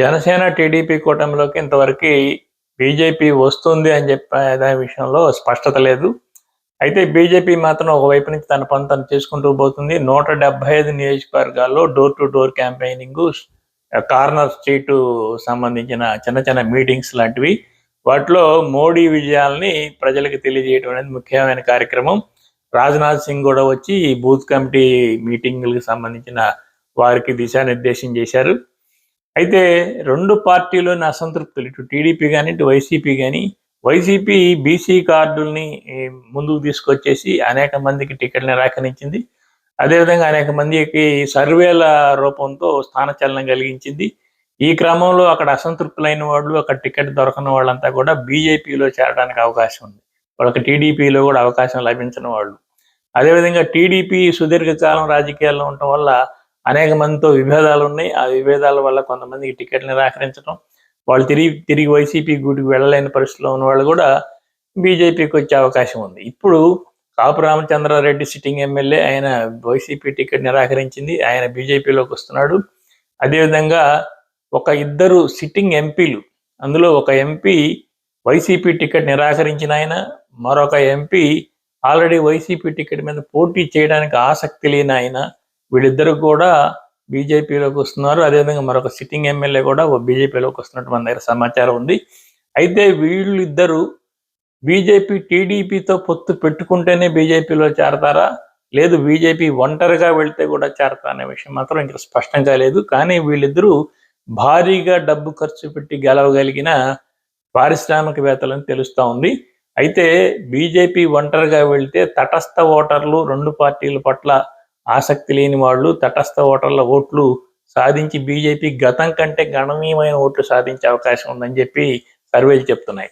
Janasena TDP కూటమిలోకి ఇంతవరకు BJP వస్తుంది అని చెప్పే దాని విషయంలో స్పష్టత లేదు. అయితే బీజేపీ మాత్రం ఒకవైపు నుంచి తన పని తను చేసుకుంటూ పోతుంది. నూట డెబ్బై ఐదు నియోజకవర్గాల్లో door to door campaigning corner street సంబంధించిన చిన్న చిన్న మీటింగ్స్ లాంటివి. వాటిలో మోడీ విజయాల్ని ప్రజలకు తెలియజేయడం అనేది ముఖ్యమైన కార్యక్రమం. రాజ్నాథ్ సింగ్ కూడా వచ్చి బూత్ కమిటీ మీటింగ్లకు సంబంధించిన వారికి దిశానిర్దేశం చేశారు. అయితే రెండు పార్టీలోని అసంతృప్తులు ఇటు టీడీపీ కానీ ఇటు వైసీపీ కానీ వైసీపీ బీసీ కార్డుల్ని ముందుకు తీసుకొచ్చేసి అనేక మందికి టికెట్ నిరాకరించింది అదేవిధంగా అనేక మందికి సర్వేల రూపంతో స్థానచలనం కలిగించింది. ఈ క్రమంలో అక్కడ అసంతృప్తులైన వాళ్ళు అక్కడ టికెట్ దొరకని వాళ్ళంతా కూడా బీజేపీలో చేరడానికి అవకాశం ఉంది. వాళ్ళకి టీడీపీలో కూడా అవకాశం లభించిన వాళ్ళు. అదేవిధంగా టీడీపీ సుదీర్ఘకాలం రాజకీయాల్లో ఉండటం వల్ల అనేక మందితో విభేదాలు ఉన్నాయి. ఆ విభేదాల వల్ల కొంతమందికి టికెట్ నిరాకరించడం వాళ్ళు తిరిగి తిరిగి వైసీపీ గూటికి వెళ్ళలేని పరిస్థితిలో ఉన్న వాళ్ళు కూడా బీజేపీకి వచ్చే అవకాశం ఉంది. ఇప్పుడు కాపు రామచంద్రారెడ్డి సిట్టింగ్ ఎమ్మెల్యే ఆయన వైసీపీ టికెట్ నిరాకరించింది. ఆయన బీజేపీలోకి వస్తున్నాడు. అదేవిధంగా ఒక ఇద్దరు సిట్టింగ్ ఎంపీలు అందులో ఒక ఎంపీ వైసీపీ టికెట్ నిరాకరించిన ఆయన మరొక ఎంపీ ఆల్రెడీ వైసీపీ టికెట్ మీద పోటీ చేయడానికి ఆసక్తి లేని ఆయన వీళ్ళిద్దరు కూడా బీజేపీలోకి వస్తున్నారు. అదేవిధంగా మరొక సిట్టింగ్ ఎమ్మెల్యే కూడా బీజేపీలోకి వస్తున్నట్టు మన దగ్గర సమాచారం ఉంది. అయితే వీళ్ళిద్దరూ బీజేపీ టీడీపీతో పొత్తు పెట్టుకుంటేనే బీజేపీలో చేరతారా? లేదు బీజేపీ ఒంటరిగా వెళ్తే కూడా చేరతా అనే విషయం మాత్రం ఇంకా స్పష్టంగా లేదు. కానీ వీళ్ళిద్దరూ భారీగా డబ్బు ఖర్చు పెట్టి గెలవగలిగిన పారిశ్రామికవేత్తలని తెలుస్తూ ఉంది. అయితే బీజేపీ ఒంటరిగా వెళ్తే తటస్థ ఓటర్లు రెండు పార్టీల పట్ల ఆసక్తి లేని వాళ్ళు తటస్థ ఓటర్ల ఓట్లు సాధించి బీజేపీ గతం కంటే గణనీయమైన ఓట్లు సాధించే అవకాశం ఉందని చెప్పి సర్వేలు చెప్తున్నాయి.